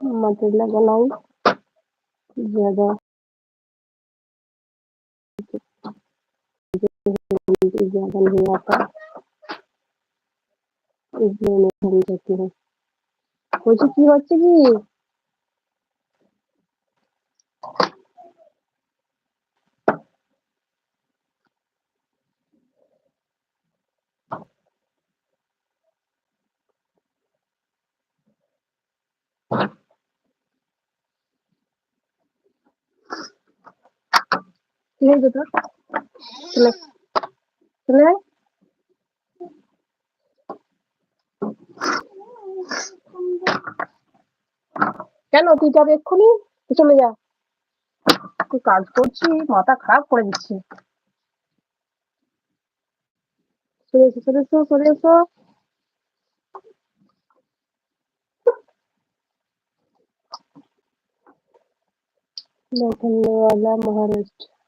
মাটির লাগা নাই জায়গা জায়গা নিয়ে আসা এগুলো হয়ে যাচ্ছে হচ্ছে কি হচ্ছে কি চলে চলে কেন তুই যাবে এক্ষুনি? চলে যা। তুই কাজ করছি মাথা খারাপ করে দিচ্ছি। চলে এসো চলে এসো চলে এসো। মহারাষ্ট্র।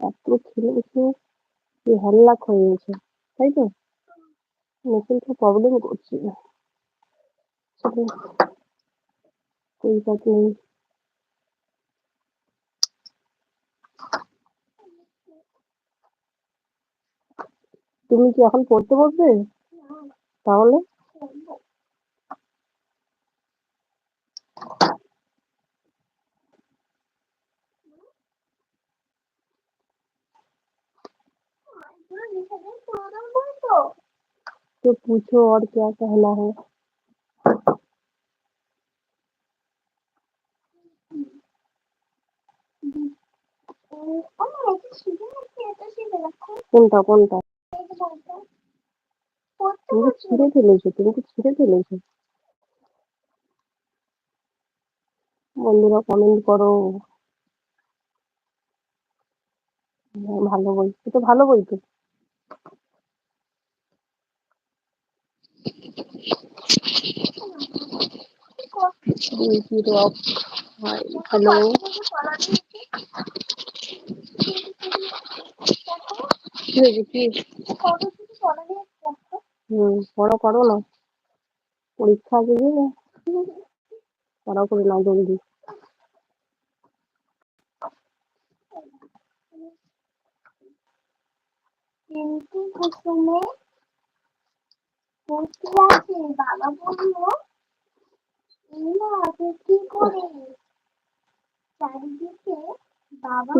এত খেলেছে যে হল্লাক হয়ে গেছে তাই তো? মেশিনটা প্রবলেম করছে। এই পাখি তুমি কি এখন পড়তে বসবে? তাহলে? तो पूछो और क्या कहना है কোনটা কোনটা তুমি তো ছিঁড়ে ফেলেছো তুমি তো ছিঁড়ে ফেলেছো বন্ধুরা কমেন্ট করো হ্যাঁ, ভালো বই এটা ভালো বই তো হ্যালো কি করো না পরীক্ষা আছে যে পড়া করে নাও জলদি কিন্তু চারিদিকে বাবা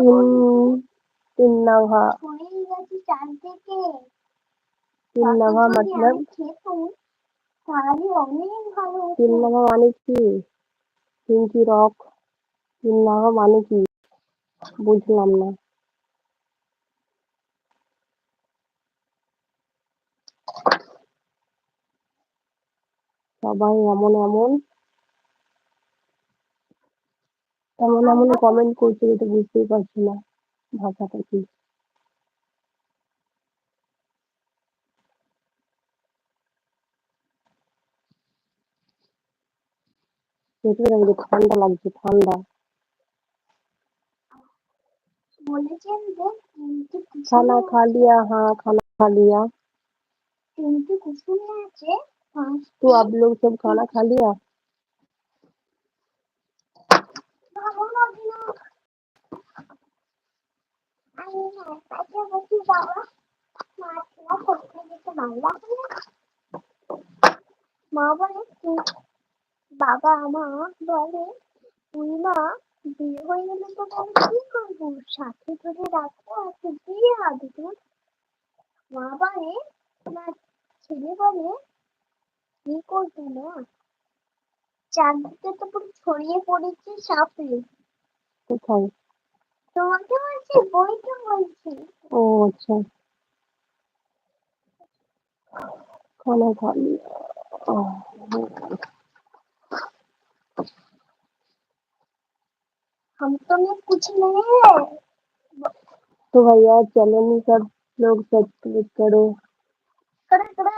অনেক ভালো তিন মানে কি? তিনটি রক তিন মানে কি? বুঝলাম না। সবাই এমন এমন। এমন এমন কমেন্ট করছে যেটা বুঝতেই পারছি না ভাষাটা কি। ঠান্ডা লাগছে ঠান্ডা। খানা খালিয়া হ্যাঁ খানা খালিয়া। কিন্তু কিছু আছে। तो आप लोग सब खाना खा लिया ভালো লাগে না আমি না পাশাপাশি বাবা মাছটা করতে যেতে ভালো লাগে না মা বলে তুই বাবা আমার বলে তুই মা বিয়ে হয়ে গেলে তো তাহলে কি করবো সাথে করে রাখবো আর তুই বিয়ে হবে তোর মা বলে না ছেলে বলে কি করবো না চারদিকে তো পুরো ছড়িয়ে পড়েছে সাপে কোথায় তোমাকে বলছি বইটা বলছি ও अच्छा खाना खा लिया आह, हम तो में कुछ नहीं है तो भैया चैनल सब लोग सब्सक्राइब करो कड़ा कड़ा